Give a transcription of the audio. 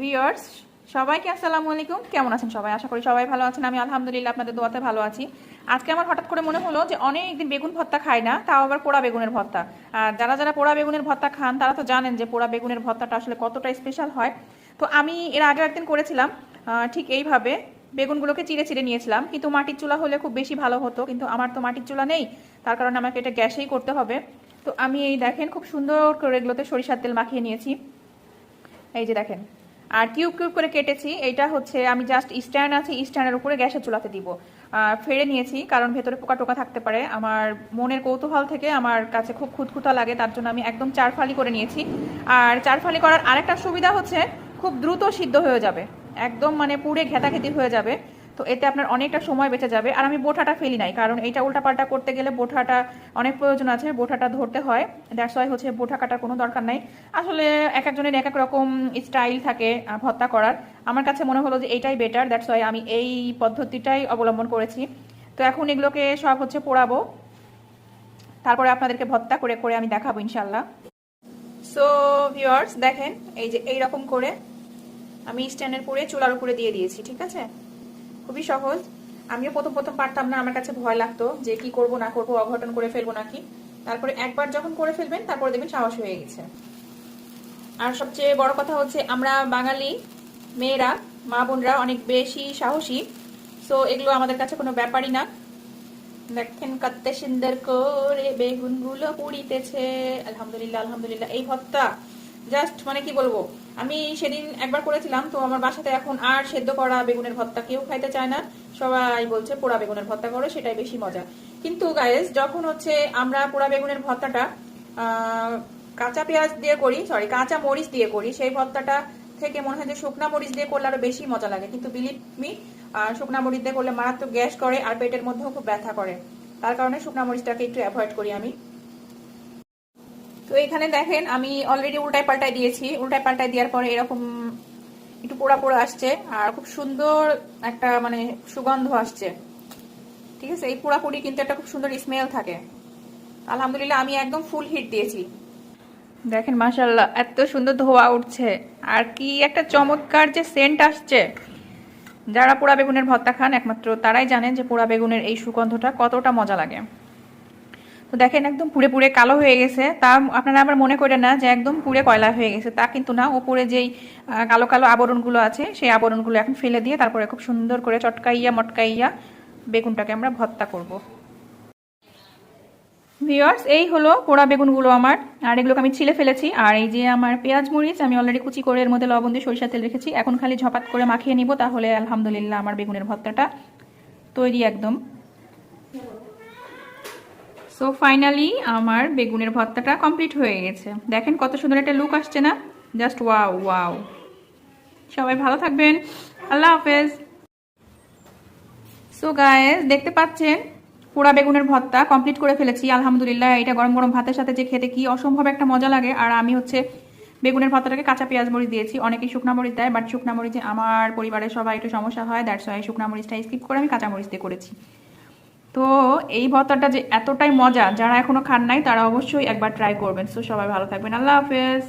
Viewers, সবাইকে আসসালামু আলাইকুম। কেমন আছেন সবাই? আশা করি সবাই ভালো আছেন। আমি আলহামদুলিল্লাহ আপনাদের দোয়াতে ভালো আছি। আজকে আমার হঠাৎ করে মনে হলো যে অনেকদিন বেগুন ভর্তা খাই না, তাও আবার পোড়া বেগুনের ভর্তা। আর যারা যারা পোড়া বেগুনের ভর্তা খান, তারা তো জানেন যে পোড়া বেগুনের ভর্তাটা আসলে কতটা স্পেশাল হয়। তো আমি এর আগে একদিন করেছিলাম ঠিক এইভাবে বেগুনগুলোকে চিড়ে চিড়ে নিয়েছিলাম। কিন্তু মাটির চুলা হলে খুব বেশি ভালো হতো, কিন্তু আমার তো মাটির চুলা নেই, তার কারণে আমাকে এটা গ্যাসেই করতে হবে। তো আমি এই দেখেন, খুব সুন্দর করে এগুলোতে সরিষার তেল মাখিয়ে নিয়েছি। এই যে দেখেন আর কিউব কিউব করে কেটেছি এটা হচ্ছে আমি জাস্ট স্ট্যান্ড আছে, স্ট্যান্ডের উপরে গ্যাসে চুলাতে দিব। ফেড়ে নিয়েছি, কারণ ভেতরে পোকা টোকা থাকতে পারে। আমার মনের কৌতূহল থেকে আমার কাছে খুব খুঁতখুতা লাগে, তার জন্য আমি একদম চারফালি করে নিয়েছি। আর চারফালি করার আরেকটা সুবিধা হচ্ছে, খুব দ্রুত সিদ্ধ হয়ে যাবে। একদম মানে পুড়ে ঘেতাঘেতি হয়ে যাবে। তো এতে আপনার অনেকটা সময় বেঁচে যাবে। আর আমি বোঠাটা ফেলি নাই, কারণ এইটা উল্টাপাল্টা করতে গেলে বোঠাটা অনেক প্রয়োজন আছে, বোঠাটা ধরতে হয়। দ্যাটস ওয়াই হচ্ছে বোঠা কাটার কোনো দরকার নাই। আসলে এক একজনের এক এক রকম স্টাইল থাকে ভত্তা করার। আমার কাছে মনে হলো যে এইটাই বেটার দ্যাটস ওয়াই আমি এই পদ্ধতিটাই অবলম্বন করেছি। তো এখন এগুলোকে সব হচ্ছে পোড়াবো। তারপরে আপনাদেরকে ভত্তা করে করে আমি দেখাবো ইনশাল্লাহ সো ভিওয়ার্স দেখেন, এই যে এই রকম করে আমি স্ট্যান্ডের পরে চুলার উপরে দিয়ে দিয়েছি, ঠিক আছে? খুবই সহজ। আমিও প্রথম প্রথম পারতাম না, আমার কাছে ভয় লাগতো যে কি করব, না করব, অঘটন করে ফেলব নাকি। তারপরে একবার যখন করে ফেলবেন, তারপরে দেখবেন সাহস হয়ে গেছে। আর সবচেয়ে বড় কথা হচ্ছে, আমরা বাঙালি, মেয়েরা, মা বোনরা অনেক বেশি সাহসী। সো এগুলো আমাদের কাছে কোনো ব্যাপারই না। দেখেন কত সুন্দর করে বেগুনগুলো পুড়িতেছে। আলহামদুলিল্লাহ আলহামদুলিল্লাহ। এই ভর্তা জাস্ট মানে কি বলব? আমি সেদিন একবার করেছিলাম, তো আমার বাসাতে এখন আর সেদ্ধ করা বেগুনের ভর্তা কেউ খাইতে চায় না। সবাই বলছে, পোড়া বেগুনের ভর্তা করো, সেটাই বেশি মজা। কিন্তু গায়েস যখন হচ্ছে আমরা পোড়া বেগুনের ভর্তাটা কাঁচা পেঁয়াজ দিয়ে করি সরি কাঁচা মরিচ দিয়ে করি, সেই ভর্তাটা থেকে মনে হয় যে শুকনা মরিচ দিয়ে করলে আরও বেশি মজা লাগে। কিন্তু বিলিভ মি শুকনা মরিচ দিয়ে করলে মারাত্মক গ্যাস করে আর পেটের মধ্যেও খুব ব্যথা করে। তার কারণে শুকনা মরিচটাকে একটু অ্যাভয়েড করি আমি। তো এখানে দেখেন, আমি অলরেডি উল্টায় পাল্টায় দিয়েছি। উল্টায় পাল্টায় দেওয়ার পরে এরকম একটু পোড়া পোড়া আসছে আর খুব সুন্দর একটা মানে সুগন্ধ আসছে। ঠিক আছে? এই পোড়াপুরি কিন্তু একটা খুব সুন্দর স্মেল থাকে। আলহামদুলিল্লাহ, আমি একদম ফুল হিট দিয়েছি। দেখেন মাশাল্লাহ এত সুন্দর ধোয়া উঠছে। আর কি একটা চমৎকার যে সেন্ট আসছে। যারা পোড়া বেগুনের ভর্তা খান, একমাত্র তারাই জানেন যে পোড়া বেগুনের এই সুগন্ধটা কতটা মজা লাগে। তো দেখেন একদম পুড়ে পুড়ে কালো হয়ে গেছে। তা আপনারা আবার মনে করেন না যে একদম পুড়ে কয়লা হয়ে গেছে। তা কিন্তু না, ওপরে যেই কালো কালো আবরণগুলো আছে, সেই আবরণগুলো এখন ফেলে দিয়ে তারপরে খুব সুন্দর করে চটকাইয়া, মটকাইয়া বেগুনটাকে আমরা ভর্তা করব। ভিওয়ার্স এই হলো পোড়া বেগুনগুলো আমার। আর এগুলোকে আমি ছিলে ফেলেছি। আর এই যে আমার পেঁয়াজ মরিচ, আমি অলরেডি কুচি করে এর মধ্যে লবণ দিয়ে সরিষা তেল রেখেছি। এখন খালি ঝপাত করে মাখিয়ে নিব, তাহলে আলহামদুলিল্লাহ আমার বেগুনের ভর্তাটা তৈরি একদম। সো ফাইনালি আমার বেগুনের ভর্তাটা কমপ্লিট হয়ে গেছে। দেখেন কত সুন্দর একটা লুক আসছে না? জাস্ট ওয়াও ওয়াও সবাই ভালো থাকবেন। আল্লাহ হাফেজ। সো গায়েস দেখতে পাচ্ছেন? পোড়া বেগুনের ভর্তা কমপ্লিট করে ফেলেছি। আলহামদুলিল্লাহ, এটা গরম গরম ভাতের সাথে যে খেতে কি অসম্ভব একটা মজা লাগে। আর আমি হচ্ছে বেগুনের ভর্তাটাকে কাঁচা পেঁয়াজ মরিচ দিয়েছি। অনেকেই শুকনা মরিচ দেয় বাট শুকনা মরিচে আমার পরিবারের সবাই একটু সমস্যা হয় দ্যাটস ওয়াই শুকনা মরিচটা স্কিপ করে আমি কাঁচা মরিচ দিয়ে করেছি। তো এই ভর্তাটা যে এতটাই মজা, যারা এখনও খান নাই, তারা অবশ্যই একবার ট্রাই করবেন। সো সবাই ভালো থাকবেন। আল্লাহ হাফেজ।